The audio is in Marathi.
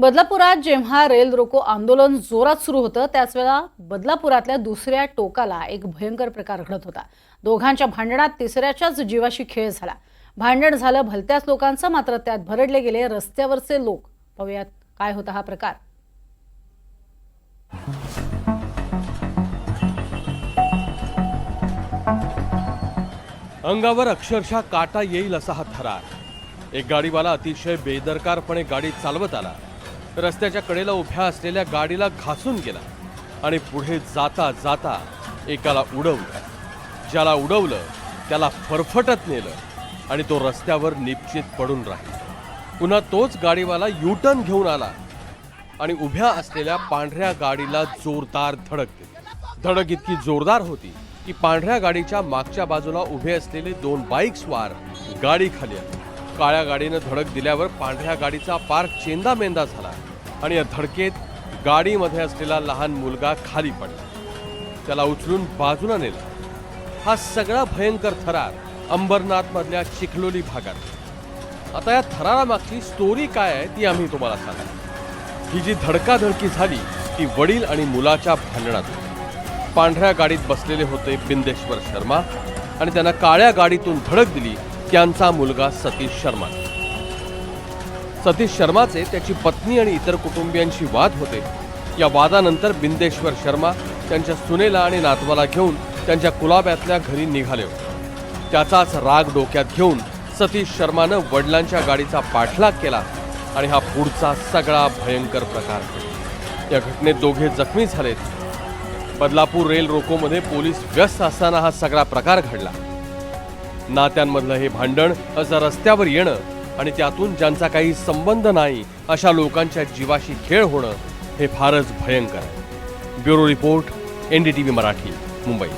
बदलापुरात जेव्हा रेल रोको आंदोलन जोरात सुरू होतं त्याच वेळा बदलापुरातल्या दुसऱ्या टोकाला एक भयंकर प्रकार घडत होता. दोघांच्या भांडणात तिसऱ्याच्याच जीवाशी खेळ झाला. भांडण झालं भलत्याच लोकांचं मात्र त्यात भरडले गेले रस्त्यावरचे लोक. पाहूयात काय होता हा प्रकार. अंगावर अक्षरशः काटा येईल असा हा थरार. एक गाडीवाला अतिशय बेदरकारपणे गाडी चालवत आला. रस्त्याच्या कडेला उभ्या असलेल्या गाडीला घासून गेला आणि पुढे जाता जाता एकाला उडवलं. ज्याला उडवलं त्याला फरफटत नेलं आणि तो रस्त्यावर निश्चित पडून राहिला. पुन्हा तोच गाडीवाला युटर्न घेऊन आला आणि उभ्या असलेल्या पांढऱ्या गाडीला जोरदार धडक दिली. धडक इतकी जोरदार होती की पांढऱ्या गाडीच्या मागच्या बाजूला उभे असलेले दोन बाईक स्वार गाडी खाली आले. काळ्या गाडीनं धडक दिल्यावर पांढऱ्या गाडीचा पार चेंदा मेंदा झाला आणि या धडकेत गाडीमध्ये असलेला लहान मुलगा खाली पडला. त्याला उचलून बाजूला नेला. हा सगळा भयंकर थरार अंबरनाथमधल्या चिखलोली भागात. आता या थरारामागची स्टोरी काय आहे ती आम्ही तुम्हाला सांगा ही जी धडकाधडकी झाली ती वडील आणि मुलाच्या भांडणात पांढऱ्या गाडीत बसलेले होते बिंदेश्वर शर्मा आणि त्यांना काळ्या गाडीतून धडक दिली त्यांचा मुलगा सतीश शर्मा. सतीश शर्माचे त्याची पत्नी आणि इतर कुटुंबियांशी वाद होते. या वादानंतर बिंदेश्वर शर्मा त्यांच्या सुनेला आणि नातवाला घेऊन त्यांच्या कुलाब्यातल्या घरी निघाले. त्याचाच राग डोक्यात घेऊन सतीश शर्मानं वडिलांच्या गाडीचा पाठलाग केला आणि हा पुढचा सगळा भयंकर प्रकार. या घटनेत दोघे जखमी झालेत. बदलापूर रेल रोकोमध्ये पोलीस व्यस्त असताना हा सगळा प्रकार घडला. नात्यांमधलं हे भांडण असं रस्त्यावर येणं आणि त्यातून ज्यांचा काही संबंध नाही अशा लोकांच्या जीवाशी खेळ होणं हे फारच भयंकर आहे. Bureau report NDTV Marathi Mumbai.